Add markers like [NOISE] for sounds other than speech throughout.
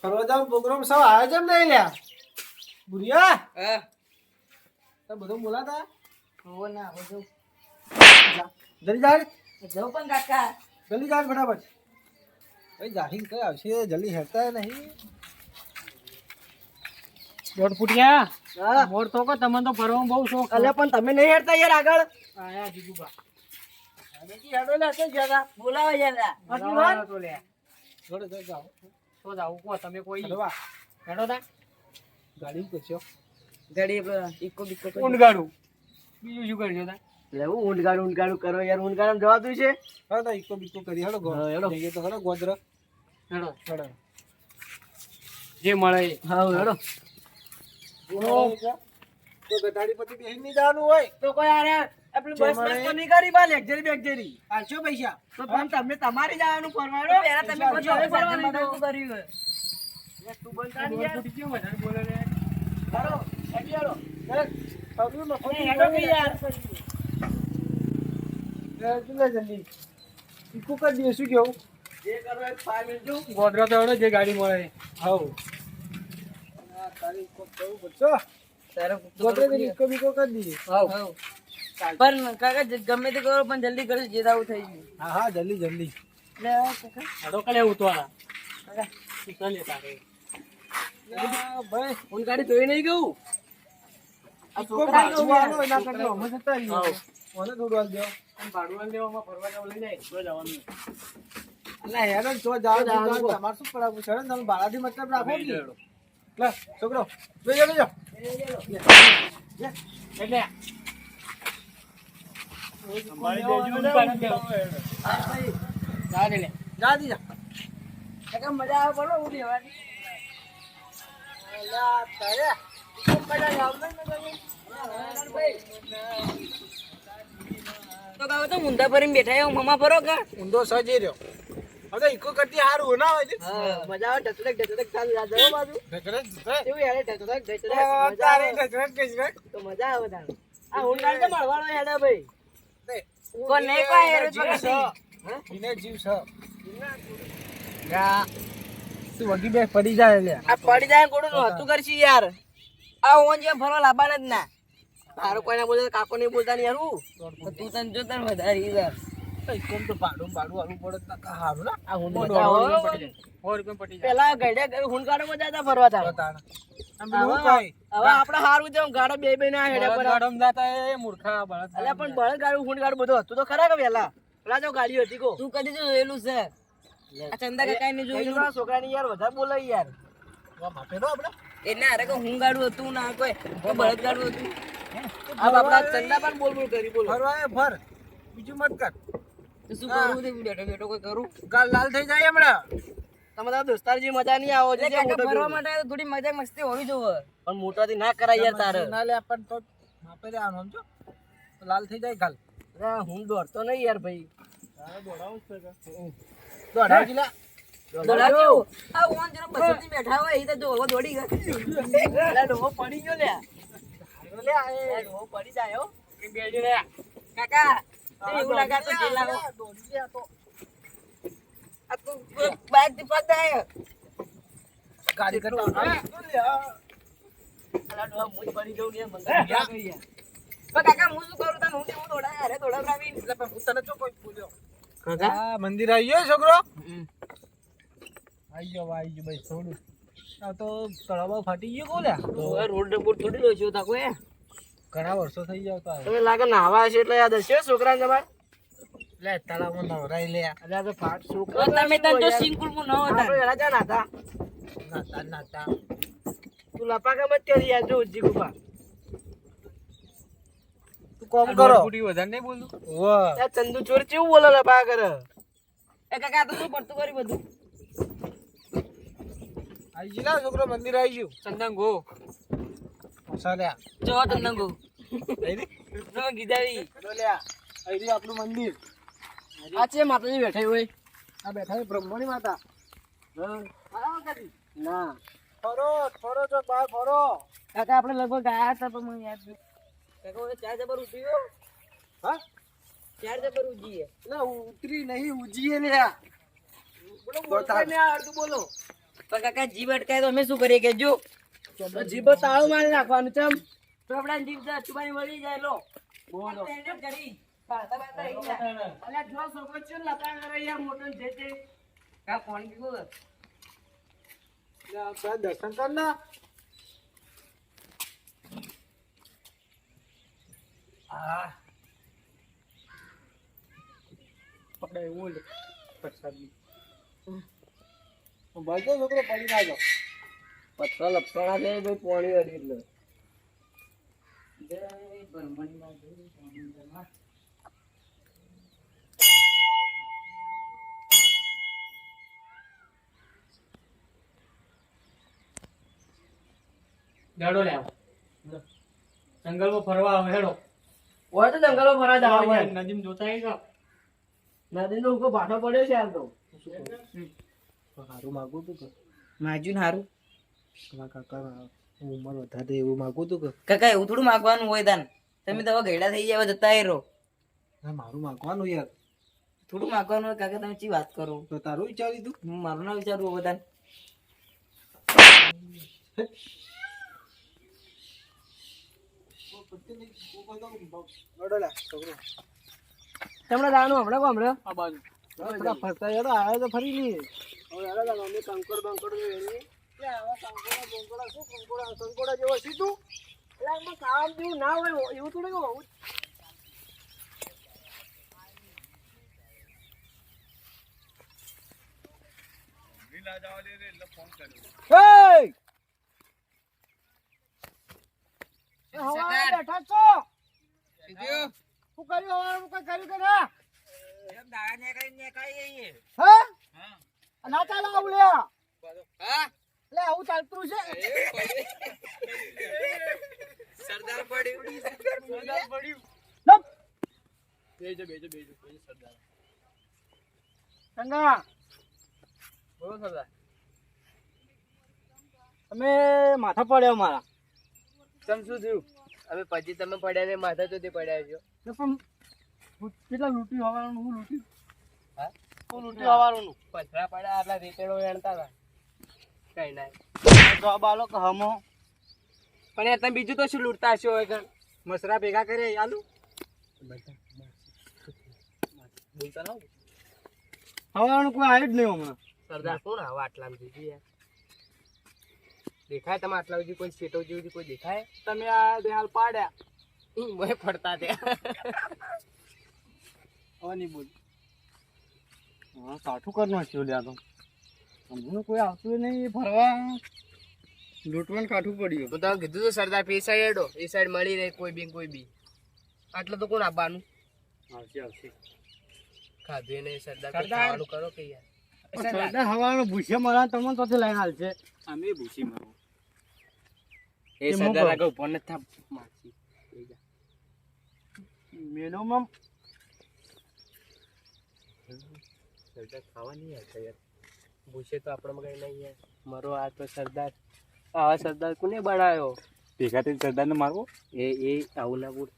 ફરવા પ્રોગ્રામ સૌ આવે છે એમ નહીં લ્યા. ભૂરિયા હા. તો બધું બોલાતા? હો ના બધું જલ્દી જા જવું પણ કાકા. જલ્દી જા ફટાફટ. ભાઈ જાહીન કઈ આવશે? જલ્દી હેરતા નહીં. દોઢ ફૂટિયા? હા. મોર તો કો તમને તો ફરવામાં બહુ શોખ અલ્યા પણ તમે નહીં હેરતા યાર આગળ? આયા જીજુબા હેડો લે કઈ જરા બોલાવો યાર. આટલી વાર તો લે જોડે જોડે જાઓ. તો જાવ કો તમે કોઈ હલવા હેડો તા. ગાડી પૂછ્યો ગાડી ઇકો બિકો ઊંડ બીજું શું કરજો તા? લેવું ઊંડગાડું ઊંડગાડું કરો યાર. ઊંડગાડું જવાતું છે? હા તો ઈકો બીકો કરી. હેડો ગો. હેડો. જઈએ તો હેડો ગોધરા. હેડો. હેડો. જે મળે હા હેડો. તો ગધાડી પછી બેહીને નહીં જવાનું હોય. તો કોઈ આરે આપણે જે બસ બસ તો નહીં બા લેક્ચરી બેક્ચરી આલશો પૈસા. તો પણ તમે તમારે જવાનું ફરવાનો પહેલા તમે કોઈ જોડે ફરવાનું તો કર્યું હોય. તું બંધ દોઢ યાર. ફૂટી કેવું વધારે બોલે રે? હાલો હેડી હાલો. પગલું મફત હેડો કે યાર? જલ્દી. ઈકો કરી દઈએ શું કેવું? જે કરો એ five જો. ગોધરા તો જે ગાડી મળે. હાઉ. તારી ઈકો કરવું પડશે. તારે ગોદરા કરવું ઈકો બીકો કરી દઈએ. પડે. પણ કાકા ગમે તે કરો પણ જલ્દી કરો જે આવું થઈ ગયું હા હા જલ્દી જલ્દી. લે કાકા. હેડો કલે ઉતવાળા કાકા. ઉતર લેતા રે ભાઈ હું ગાડી ધોઈ નહીં ગયું. આ છોકરા પાછું આલો એના કરતા અમે જતા રહીએ. મને થોડું હાલ દો પણ દેવામાં ફરવા જવા લઈ જાય તો જવાનું. એટલે હેડો જો તો જવાનું. તમારે શું પડાવવું છે? તમે ભાડાથી મતલબ રાખો કે લે છોકરો ને લે. મજા આવે બોલો. તો તો ભરીને બેઠા મમા ભરો કા? ઊંધો સજી રહ્યો. હવે ઈકો કરતી હારું ના હોય મજા આવે ઢચડક ઢચડક ચાલુ બાજુ. એવું યાર ઢચડક ઢચડક તારી. તો મજા આવે તારે. આ ઊંડાણ તો મળવાનો હેડા ભાઈ. એને- કોઈ એને હેરો જીવ પકડતી. છે. એને જીવ છે. યા, તું વગી બે પડી જાય લે આ પડી જાય ગોળું નું હતું કરશી યાર આ ઓન જેમ ફરવા લાવવાના જ ના તારું કોઈને બોલતા કાકો નહીં બોલતા ને યાર તું તને જો તને વધારી યાર ઈકોમ તો ભાડું ભાડું હાલવું પડે કાકા હારું ના. આ હું સો મજા રૂપિયામાં આવે. પટી જાય. સો રૂપિયામાં પટી પેલા ગઈડે હુંકાડો મજા ફરવા તાર હવે બીજું આપણે હારું છે ગાડો બે બે ના હેડે પર બળદગાડોમાં જાતા એ મૂર્ખા બળદ અલ્યા પણ બળદ ગાડું હુંડ ગાડું બધું હતું. તો ખરા કે પેલા પેલા જો ગાડી હતી કો. તું કદી જોયેલું છે? આ ચંદા કાકા ને જોયેલું છોકરાની યાર વધારે બોલાય યાર. આ માપે આપણે. એટલે અરે કે હું ગાડું હતું ના કોઈ. કોઈ બળદ ગાડું હતું. આ બાપડા ચંદા પણ બોલ બોલ કરી બોલો. ફરવા ફર. બીજું મત કર. શું કરું? તે બેઠો બેઠો કોઈ કરું. ગાલ લાલ થઈ જાય હમણાં. તમે તારા દોસ્તાર જેવી મજા નહીં આવો છે ફરવા માટે થોડી મજા મસ્તી હોવી જોવે પણ મોટાથી ના કરાય યાર તારે. ના લે આપણને તો માપે રે આનો સમજો. લાલ થઈ જાય ગાલ અરે હું દોડતો નહીં યાર ભાઈ. દોડાવ કિલા. દોડાવ્યો આ ઓન જરા બસથી બેઠા હોય એ તો જો દોડી ગયો. અલા ડોહો પડી ગયો લે લે આ ડોહો પડી જાય હો. એ બેડી કાકા તે એવું આ તું ગાડી કરતા અલા પડી ને મંગા કરી યાર પણ કાકા હું શું કરું તને? હું હું દોડાય અરે દોડાવરાવી એટલે પણ હું તને ચો કોઈ બોલ્યો કાકા? મંદિર આવી ગયો છોકરો? આવી ગયો આવી ગયો ભાઈ થોડું. આ તો તળાવ ફાટી ગયો કોલ્યા તો રોડ બોર્ડ થોડી લો છો તાકો એ ઘણા વર્ષો થઈ ગયા તો તમે લાગે નાવા છે એટલે યાદ હશે છોકરા તમારે? લે તળાવમાં નવરાઈ લે. અરે તો ફાટ છોકરો તમે તન જો સિંગલ મુ ન હતા. આપણે રાજા ના હતા નાતા નાતા. તું લપા કે મત કરી યાર જો ઉજી ગુપા તું કોમ કરો. ગુડી વધારે નહીં બોલું? વાહ ચંદુ ચોર કેવું બોલે લપા કરે? એ કાકા તો શું પડતું કરી બધું? આવી ગયું લા છોકરો મંદિર આવી ગયું ચંદન ગો. મસાલ્યા જો ચંદંગુ આવી નો ગીદાવી લ્યા આવી આપણું મંદિર. આ છે માતાજી બેઠા હોય. આ બેઠા છે બ્રહ્મણી માતા. ના. ફરો ફરો છો બાર ફરો. કાકા આપણે લગભગ ગયા હતા પણ મને યાદ કાકા ઓલે ચાર જબર ઉઠી ગયો? હા? ચાર જબર ઉજીએ. ના ઉતરી નહીં ઉજીએ લ્યા બોલો બોલો ને આ અડધું બોલો. પણ કાકા જીભ અટકાય તો અમે શું કરીએ? કે જો જીભ તાળું મારી નાખવાનું ચમ ચોપડા જીભ તો અચુબાની મળી જાય લો. બોલો. દર્શન કર ના હા. એવું લે પ્રસાદની. છોકરો પડી ના જાવ પથરા લપસણા છે ભાઈ પોણી અડી એટલે. દાડો લે. જંગલમાં ફરવા આવે હેડો. હોય તો જંગલો ફરવા જવા હોય નદીમાં જોતા આવી નદી નો ઊભો ભાટો પડ્યો છે હાલ તો. સારું માગું તું માજુ ને હારું. કાકા ઉંમર વધારે એવું માગું તું કે? કાકા એવું થોડું માગવાનું હોય તાન. તમે તો ઘેડા થઈ જાય જતા રહો. ના મારું માગવાનું યાર. થોડું માગવાનું હોય કાકા તમે ચી વાત કરો? તો તારું વિચારી તું? હું મારું ના વિચારવું બધા તમને દાનું હમણાં હમણાં? આ બાજુ. ફસાયો તો આવ્યો તો ફરી નહીં. હવે અમે કંકોડ બંકોડ કે કંકોડા બંકોડા શું? કંકોડા કંકોડા જેવો સીધું? કામ ના હોય એવું થોડું કે હોવું Hey! બેઠા છો? શું કર્યું હવારે? કઈ કર્યું કે ના? હે? આવું લે લે આવું ચાલતું છે. સરદાર પડ્યું. લપ. બેજો બેજો બેજો બેજો સરદાર. સંગા. બોલો સરદાર. તમે માથા પડ્યા મારા. તમ શું થયું? હવે પછી તમે પડ્યા ને માથા તો તે પડ્યા છો. પણ કેટલા લૂંટી હવાનું હું લૂંટી હા? હું લૂંટી હવાનું પથરા પડ્યા આટલા રેતેડો વેણતા હતા. કઈ ના. જોબ આલો કે હમો. પણ એ તમે બીજું તો શું લૂંટતા હશો હવે? મસરા ભેગા કરે આલુ? બોલતા ના હવાનું કોઈ આવ્યું જ નહીં હમણાં. સરદાર કોણ હવે આટલા બીજી યાર? દેખાય તમે આટલા સુધી કોઈ સેટો જેવું કોઈ દેખાય? તમે આ બે હાલ પાડ્યા મોય પડતા ત્યાં હવે નહીં બોલ. હા કાઠું કરી નાખ્યું લ્યા તો. હમણાં કોઈ આવતું નહીં ફરવા. લૂંટવાનું કાઠું પડ્યું. કીધું તો સરદાર પે સાઈડ હેડો. એ સાઈડ મળી રહે કોઈ બી કોઈ બી. આટલે તો કોણ આપવાનું? આવશે આવશે. ખાધું એને સરદાર. સરદાર. કરો કે યાર? સરદાર હવાનું ભૂસે મળે તમને તો લઈને હાલશે. અમે ભૂસી મારો એ એ સરદાર આગળ ઊભો નથી થાપ માસી મેનોમાં સરદાર ખાવા નહીં આવતા યાર. ભૂસે તો આપણા કઈ નહીં મારો આ તો સરદાર આવા સરદાર કોને બનાવ્યો ભેગા થઈને સરદારને મારવો? એ એ આવું ના બોલ.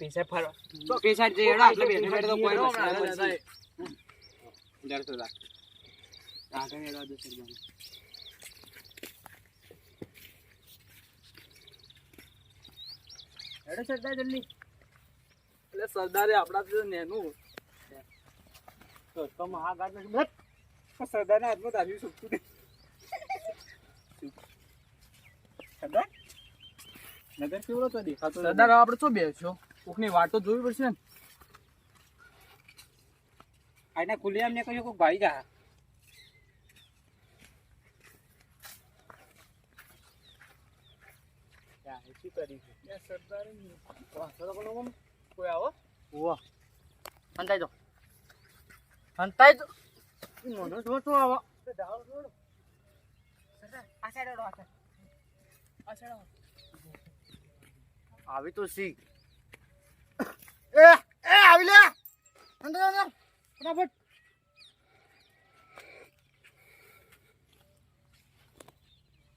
પૈસા ફરો તો પૈસા જે હેડો એટલે બેઠે બેઠે તો કોઈ મસલા નથી. જરા સરદાર આગળ હેડવા દો સરદાર? હેડો સરદાર જલ્દી. એટલે સરદારે આપણા તો નેનું. તો તો નથી ને બસ સરદારના હાથમાં તારી સુકતું નહીં સરદાર? નગર કેવડો તો દેખાતો સરદાર આપણે શું બેસ્યો કોકની વાટ તો જોવી પડશે ને? આને ખુલ્લે એમને કહ્યું કોઈ ભાઈ જા. શું કરી? સરદાર કોઈ આવો? ઓવા અંતાઈ હંતાઈ તો મોનો જો તો આવો સાઈડ હેડો, આ સાઈડ. આ સાઈડ. આવી તો સી એ એ આવી લે અંદર અંદર ફટાફટ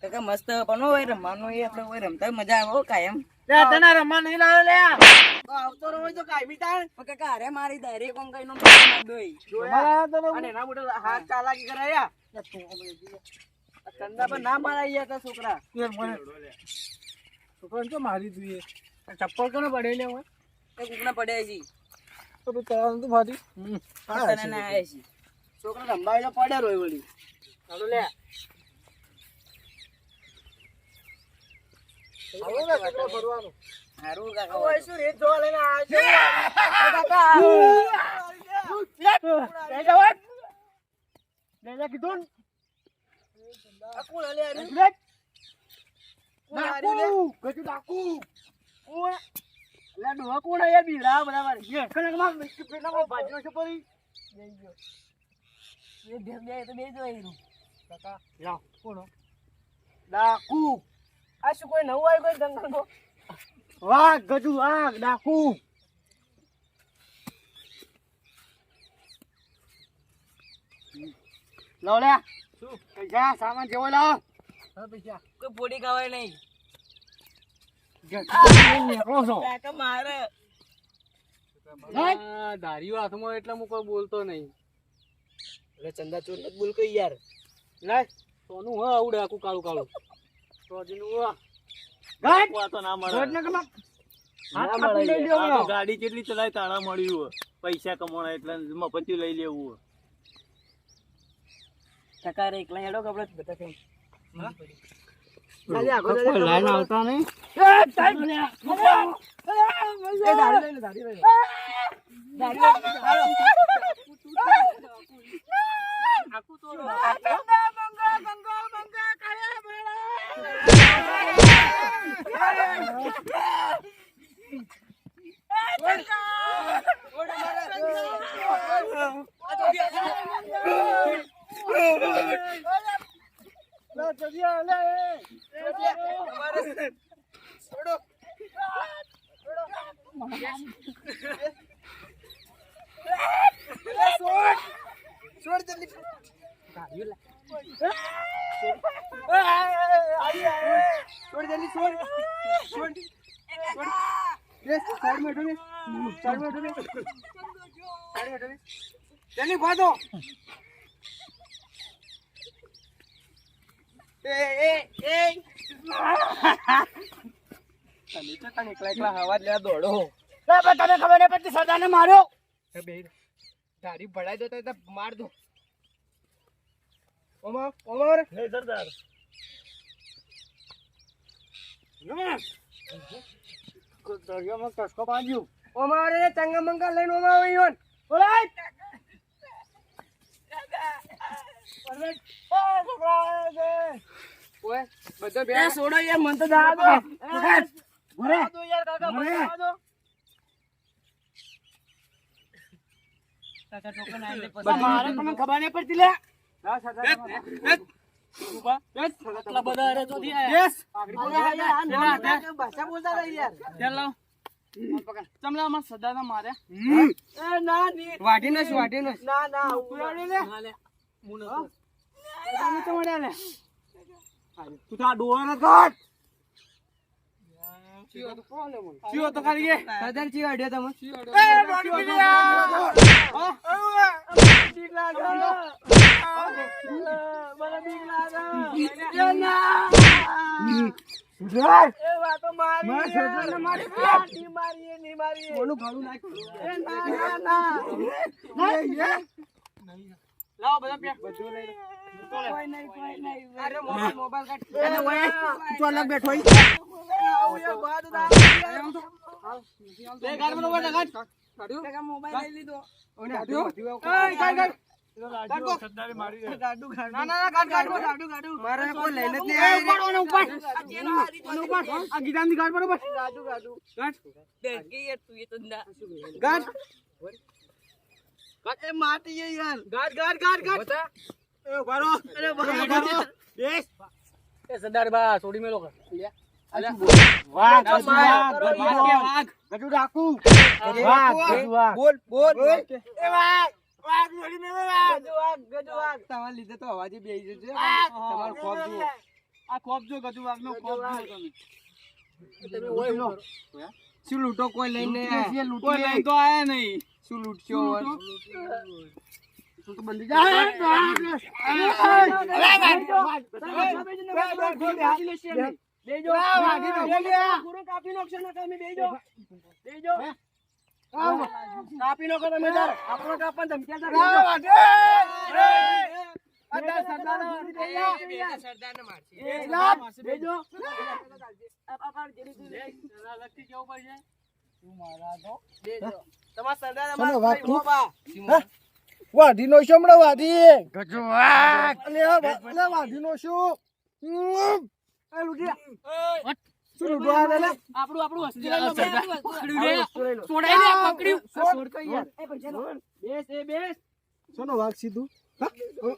કાકા મસ્ત પણ હોય રમવાનું એ આપણે હોય રમતા મજા આવે કાયમ લે તને રમવા નહીં લે આવતો રહો તો કાયમી તાણ. પણ કાકા અરે મારી ડાયરેક્ટ કોમ કઈ નો દોઈ. અને એના મોટો હાથ ચાલાકી કરાયા કંદા પર ના મારા તા છોકરા. છોકરાને તો મારી દઈએ ચપ્પલ કોને પડે લે હોય કુકના પડ્યા છે તો તું તારા તો મારી તને ના આયા છે છોકરા રંબાયેલો પડ્યા રોય વળી. ચાલો લે. [LAUGHS] ડોહા કોણ આયા બીવડા બરાબર યે કને માં પેલા માં બાજરો છે પરી. એ ધ્યાન દે તો બે જોઈ કાકા લાવ કોણ ડાકુ. આ શું કોઈ નવું આવ્યું કોઈ જંગલમાં? વાઘ ગજુ વાઘ ડાકુ. લાવ લે. શું? પૈસા સામાન જેવો લાવ હા પૈસા. કોઈ પોડી ખાવાય નહીં. નીકળો છો. કાકા મારે. દારીઓ હાથમાં એટલે હું કોઈ બોલતો નહીં. એટલે ચંદા ચોર બોલ કઈ યાર. લે સોનું હ આવડે આખું કાળું કાળું. ગાડ કેટલી ચલાય તાળા મળ્યું પૈસા કમાણા એટલે મફતી લઈ લેવું. કાકા રે એકલા હેડો કપડા બધા કઈ? ખાલી આગળ જજે. લાઈન આવતા નહીં? એ ટાઈમ લે એ દારૂ લઈ લે દારૂ લઈ લે લે જલ્દી આ લે છોડ જલ્દી છોડ છોડ છોડ બેસ સાઈડમાં બેઠો ને સાઈડમાં બેઠો ને સાઈડમાં બેઠો ને જલ્દી ભાગો એ એ એ. તમે તો તને એકલા એકલા હવા લેવા દોડો. તમે ખબર નહીં પડતી સરદારને માર્યો? ગાડી ભડાઈ દો તો માર દો. ઓમર ઓમર. હે સરદાર. દરિયામાં કસકો બાંધ્યું. ઓમારે ચંગા મંગા લઈને ઓમા આવી હોન બોલાય ઓય બધા બે છોડો યાર મન તો દા દો ભરે દો યાર કાકા મને ભરે. દા દો કાકા ટોકન આઈને મારે તમને ખબર નહીં પડતી લે. મારે. એ ના ની. વાઢી નશ વાઢી નશ ના ના તો. તું તો આ ડોળાનો કાઢ ચિયો તો ખાલી કે સદર ચિયો અડ્યો તમે એ રોડી પીલા બીક લાગે મને બીક લાગે એ વાતો મારી માર સદરને મારી પાટી મારી ની મારી કોનું ભાડું નાખ્યું એ ના ના ના લાવો બધા પે બધું લઈ કોઈ નહીં કોઈ નહીં. અરે મોબાઈલ મોબાઈલ કાઢ. અરે ઓય તું અલગ બેઠો ઈ આવું યાર બાદ દા લે ગાડ મને ઓય ગાડ કાઢ્યો? મોબાઈલ લઈ લીધો. ઓને કાઢ્યો? સરદારે મારી દે. ગાડુ એ ના એ માટી છે યાર. ગાડ ગાડ ગાડ ગાડ. બતા. એ બારો અરે બારો બેસ. એ સરદાર બા છોડી મેલો કર વાઘ ગજુ વાઘ, ગજુ વાઘ ગજુ ડાકુ વાઘ ગજુ વાઘ બોલ બોલ. એ વાઘ વાઘ જોડી મે વાઘ. ગજુ વાઘ ગજુ વાઘ તમાર લીધે તો બે બેહી જશે. તમાર ખોફ જુઓ. આ ખોપજો ગજુ વાઘનો ખોપજો વાઘ. તમે. શું લૂંટો કોઈ લઈને. કોઈ લઈ તો આયા નહીં શું લૂંટશો કાપી નો કરો તમે બેજો. બેજો. કાપી નાખો તમે તાર. આપણો કાપવાનો ધમકી હોબા. વાઢીનો શું હમણાં વાઢી વાઢી નો વા- અલે આ વાઢીનો શું ઉમ. એ બેસ સોનો વાઘ લૂંટવા આવે લે?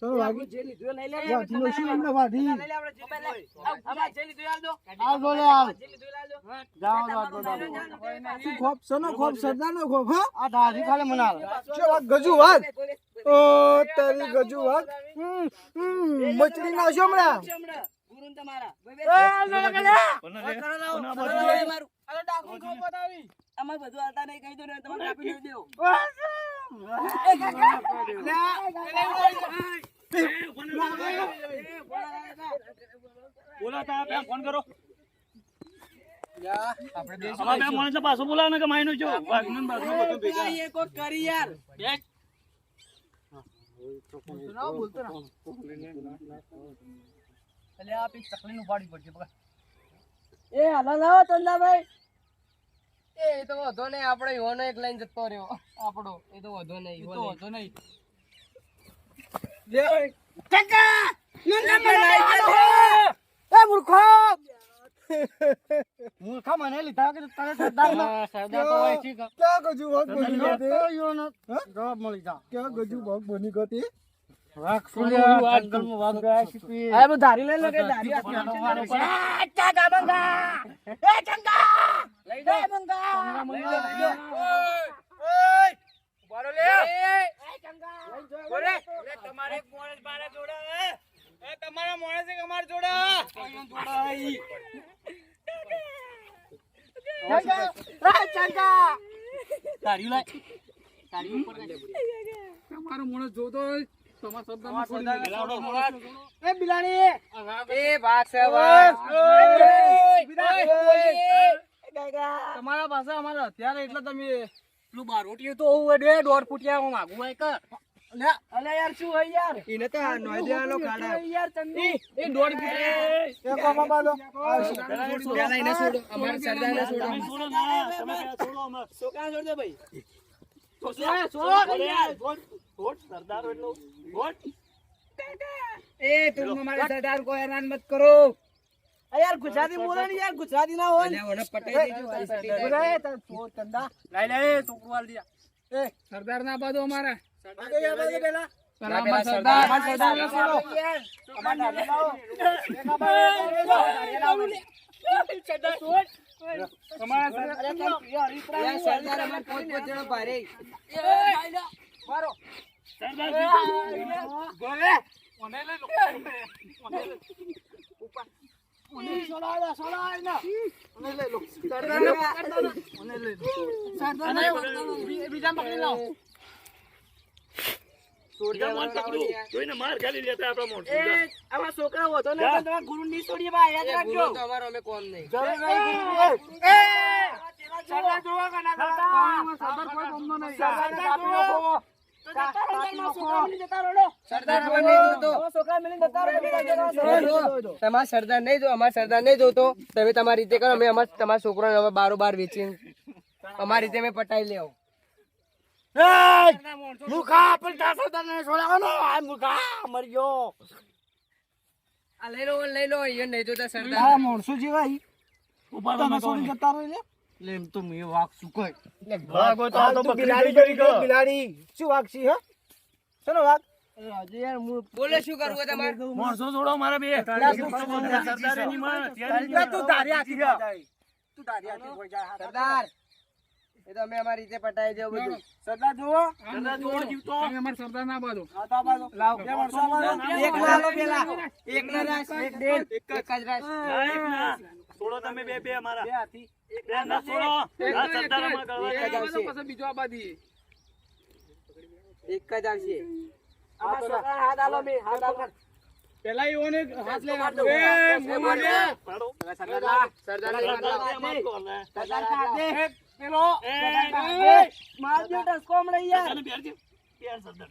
આપણું આપણું વસ્તી લઈ લો. લે, હમણાં જો. જાઓ જાઓ જાઓ, શું ખોફ ખોફ ખોફ હા આ દાઢી ખાલે શું ગજુ ઓ તારી ગજુ મચડી ગુરુન તમારા. લે? અમારે બધું નહીં કહી દો ને. બોલા તા ફોન ને કે માયનો છો વાઘનું એક કોક કરી યાર. ચકલીનું પાડી પડશે એ હાલો લાવો ચંદાભાઈ. એ તો વધો નહીં આપણે યોનો એક લઈને જતો રહ્યો. આપણો. એ તો વધો નહીં એ તો વાંધો નહીં. એ મૂર્ખો! [LAUGHS] મૂર્ખા મને લીધા કે તને સરદાર સરદાર તો હોય છે કે. ગજુ વાઘ બની ગયો યોનો જવાબ મળી જા ક્યાં ગજુ ભોગ બની ગયો તમારે માણસ બારે જોડે હે? એ તમારા મોણસ એક અમાર જોડે તમારો માણસ જોતો હોય તમારા. એ બિલાડી. એ પાસે અમારે અત્યારે એટલે તમે પેલું બારોટીયું તો હોવું બે દોઢ ફૂટિયા હું માગું હોય કર અલે યાર શું હોય યાર? એને તો નોય દેવાનો ખાડા યાર ચંદુ? એ દોઢ ફૂટિયા. એ કોમાં બાલો. પેલા એને છોડો. પેલા એને છોડો અમારા સરદારને છોડો છોડો ના, તમે છોડો હમણાં. છોકરા છોડ દે ભાઈ યાર, સરદાર એટલો, છોડ. એ તું અમારે સરદાર કોઈ હેરાન મત કરો. યાર ગુજરાતી બોલો ને યાર ગુજરાતી ના હોય. ઓને પટાઈ દેજો બુરાય તાર તો ચંદા. લઈ લે એ છોકરું દિયા એ. સરદાર ના બાદો અમારા. આગળ યાર બાજુ પેલા. પેલા અમારા સરદાર. અમારા સરદારને છોડો. અમારા સરદાર યાર સરદાર અમાર પોત પોત જણો ભારે. સરદાર ઓને લઈ લો સોલા સોલા ના. અને લઈ લો. બીજા પકડી લાવ બીજા માણ પકડો. જોઈને માર ખાલી લેતા આપણા માણસો. જા. આમાં છોકરા વધો ને જા. તમારા ગુરુ ની છોડીએ બા યાદ રાખજો. તો અમારો અમે કોમ નહીં. જોવા સરદાર તમારા નહીં જો અમારા સરદાર નહીં જોતો. તમે તમારી રીતે કરો અમે અમાર તમારા છોકરાને હવે બારો બાર વેચી અમારી રીતે અમે પટાઈ લેવો. મુખા પણ તાર સરદાર ને આ મુખા મરી આ લઈ લો લઈ લો એ નહીં જોતા સરદાર. માણસો જેવા ઈ તમે છોડી જતા રહો લે લે એમ તો મેં વાઘ સુકાય વાઘ હોય તો આ તો બિલાડી કરી ગયો. બિલાડી. શું વાગશી હે? શેનો વાગ બોલે શું કરવું તમારે? માણસો જોડો મારા બે. સરદાર એની માં, તું તારી આખી તું તારી આખી હોય જા સરદાર. એ તો અમે અમારી રીતે પટાઈ દેવું બધું. સરદાર જુઓ. સરદાર જોવો જીવતો. હા તો બાજો. લાવ. બે વર્ષો આ એક ના લો પેલા. એક ના રાખ એક ડેઢ એક જ રાખ એક ના. છોડો તમે બે બે અમારા. બે હાથી. બે ના છોડો આ સરદારમાં કરવા એક બીજો આબાદી એક જ આવશે આ છોકરાને હાથ આલો મે હાથ આલો. પેલા પાડો. સરદાર સરદાર સરદાર અમાર કોણ હે? સરદાર હાથે. પેલો. માર દે એ, હાથે. ટસકો હમણાં યાર. બેર. ના, ના, સરદાર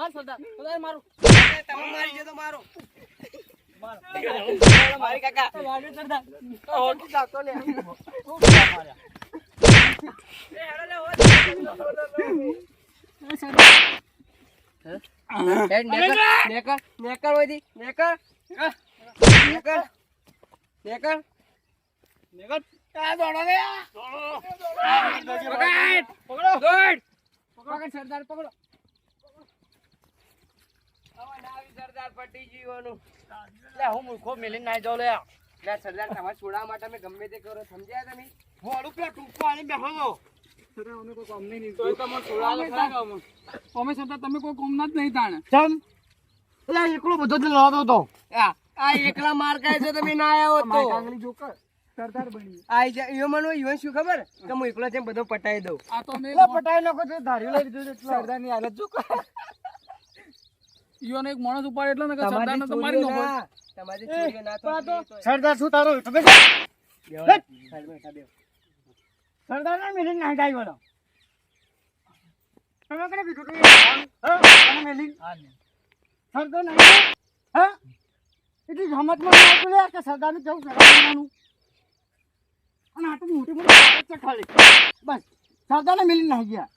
માર સરદાર સરદાર મારું. તમે મારી તો મારો મારી કાકા ઓળખી જાતો લે. હેડ નેકર નેકર નેકર હોયથી નેકર. નેકર. નેકર. આ દોડો લે. પકડ સરદાર પકડો. સરદાર પટી જીવવાનું લે હું મૂર્ખો મિલી ના જાઉં લે લે સરદાર તમારે છોડાવવા માટે અમે ગમે તે કરો સમજ્યા તમે મોડું પેલા ટૂંકો. અમે તમે કોઈ જ નહીં તાણે ચમ. એટલે એકલો બધો જ તો આ એકલા માર છે તમે ના આવ્યા તો કાંગલી જો સરદાર બની. આઈ જા ઈયો મને ઈયો શું ખબર કે હું એકલો છે બધો પટાઈ દઉં આ તો મેં પટાઈ નાખો તો ધાર્યું લઈ લીધું છે. સરદારની હાલત જો કર. ઈયોને એક માણસ ઉપાડે એટલે ને કે સરદારને તો મારી નાખો તમારી ચોરીઓ ના તો સરદાર શું તારો તમે સરદાર ના મિલી ના ડાઈ બોલો તમે કને બીજું તો? હા મિલી સરદાર ના હા? એટલી રમતમાં ના આવતું લે કે સરદાર ને જવું કરવાનું અને આ તો મોટી મોટી છે ખાલી. બસ સરદાર ને મિલી ના ગયા.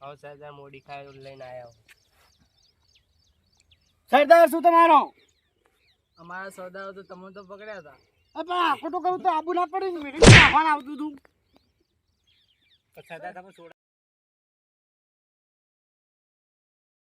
હવે સરદાર મોડી ખાય લઈને આયા સરદાર શું તમારો અમારા સરદારો તો તમે તો પકડ્યા હતા પણ આખો તો કહું તો આબુ ના પડે ને નાખવાનું આવતું હતું સરદાર તમે છોડો.